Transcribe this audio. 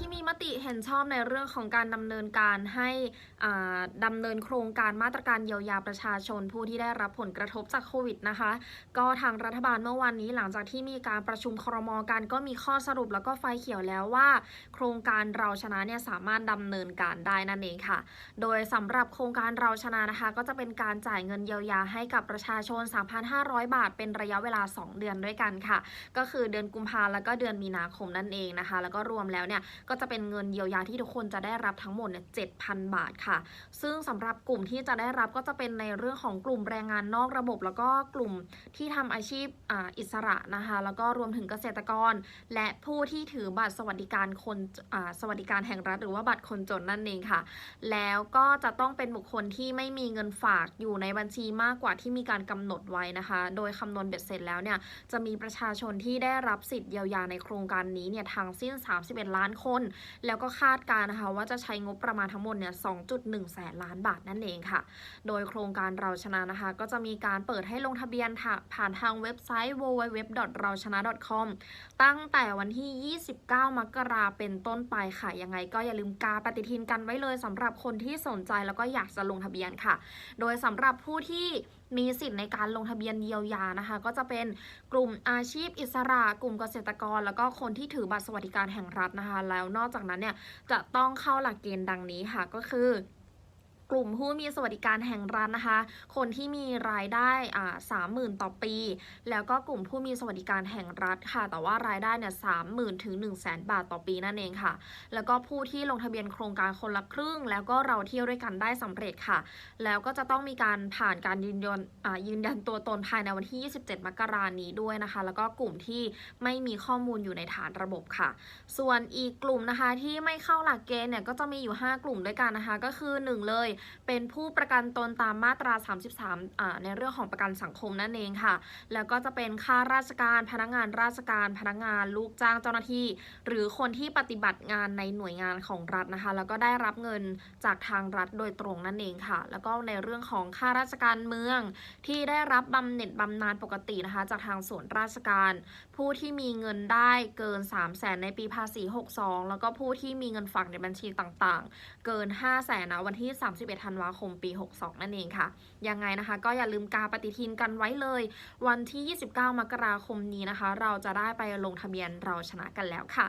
ที่มีมติเห็นชอบในเรื่องของการดำเนินการให้อ่าดำเนินโครงการมาตรการเยียวยาประชาชน ผู้ที่ได้รับผลกระทบจากโควิดนะคะ ก็ทางรัฐบาลเมื่อวันนี้หลังจากที่มีการประชุมครมกันก็มีข้อสรุปแล้วก็ไฟเขียวแล้วว่า โครงการเราชนะเนี่ยสามารถดำเนินการได้นั่นเองค่ะ โดยสำหรับโครงการเราชนะนะคะ ก็จะเป็นการจ่ายเงินเยียวยาให้กับประชาชน 3,500 บาท เป็นระยะเวลา 2 เดือนด้วยกันค่ะ ก็คือเดือนกุมภาแล้วก็เดือนมีนาคมนั่นเองนะคะ แล้วก็รวมแล้วเนี่ยก็จะเป็นเงินเยียวยาที่ทุกคนจะได้รับทั้งหมดเนี่ย7,000 บาทค่ะ ซึ่งสำหรับกลุ่มที่จะได้รับก็จะเป็นในเรื่องของกลุ่มแรงงานนอกระบบ แล้วก็กลุ่มที่ทำอาชีพออิสระนะคะ แล้วก็รวมถึงเกษตรกร และผู้ที่ถือบัตรสวัสดิการคนสวัสดิการแห่งรัฐหรือว่าบัตรคนจนนั่นเองค่ะ แล้วก็จะต้องเป็นบุคคลที่ไม่มีเงินฝากอยู่ในบัญชีมากกว่าที่มีการกำหนดไว้นะคะ โดยคำนวณเบ็ดเสร็จแล้วเนี่ยจะมีประชาชนที่ได้รับสิทธิ์เยียวยาในโครงการนี้เนี่ยทางสิ้น 31 ล้านคนแล้วก็คาดการ์นะคะว่าจะใช้งบประมาณทั้งหมดเนี่ย 2.1 แสนล้านบาทนั่นเองค่ะ โดยโครงการเราชนะนะคะ ก็จะมีการเปิดให้ลงทะเบียนผ่านทางเว็บไซต์ www.rauchana.com ตั้งแต่วันที่ 29 มกราเป็นต้นไปค่ะ ยังไงก็อย่าลืมกาปฏิทินกันไว้เลยสำหรับคนที่สนใจแล้วก็อยากจะลงทะเบียนค่ะ โดยสำหรับผู้ที่ มีสิทธิ์ในการลงทะเบียนเยียวยานะคะ ก็จะเป็นกลุ่มอาชีพอิสระ กลุ่มเกษตรกร แล้วก็คนที่ถือบัตรสวัสดิการแห่งรัฐนะคะ แล้วนอกจากนั้นเนี่ยจะต้องเข้าหลักเกณฑ์ดังนี้ค่ะก็คือ กลุ่มผู้มีสวัสดิการแห่งรัฐนะคะ คนที่มีรายได้อ่าสามหมื่นต่อปี แล้วก็กลุ่มผู้มีสวัสดิการแห่งรัฐค่ะ แต่ว่ารายได้เนี่ยสามหมื่นถึงหนึ่งแสนบาทต่อปีนั่นเองค่ะ แล้วก็ผู้ที่ลงทะเบียนโครงการคนละครึ่ง แล้วก็เราเที่ยวด้วยกันได้สำเร็จค่ะ แล้วก็จะต้องมีการผ่านการยืนยันอ่ายืนยันตัวตนภายในวันที่ 27 มกราคมนี้ด้วยนะคะ แล้วก็กลุ่มที่ไม่มีข้อมูลอยู่ในฐานระบบค่ะ ส่วนอีกกลุ่มนะคะที่ไม่เข้าหลักเกณฑ์เนี่ยก็จะมีอยู่ 5 กลุ่มด้วยกันนะคะ ก็คือ 1 เลยเป็นผู้ประกันตนตามมาตรา 33อ่าในเรื่องของประกันสังคมนั่นเองค่ะ แล้วก็จะเป็นข้าราชการพนักงานราชการพนักงานลูกจ้างเจ้าหน้าที่ หรือคนที่ปฏิบัติงานในหน่วยงานของรัฐนะคะ แล้วก็ได้รับเงินจากทางรัฐโดยตรงนั่นเองค่ะ แล้วก็ในเรื่องของข้าราชการเมืองที่ได้รับบำเหน็จบำนาญปกตินะคะ จากทางส่วนราชการ ผู้ที่มีเงินได้เกิน 3 0 0แสนในปีภาษี 62 แล้วก็ผู้ที่มีเงินฝากในบัญชีต่างๆ เกิน 5 0 0แสนนะวันที่31ธันวาคมปี 62 นั่นเองค่ะ ยังไงนะคะ ก็อย่าลืมกาปฏิทินกันไว้เลย วันที่ 29 มกราคมนี้นะคะ เราจะได้ไปลงทะเบียนเราชนะกันแล้วค่ะ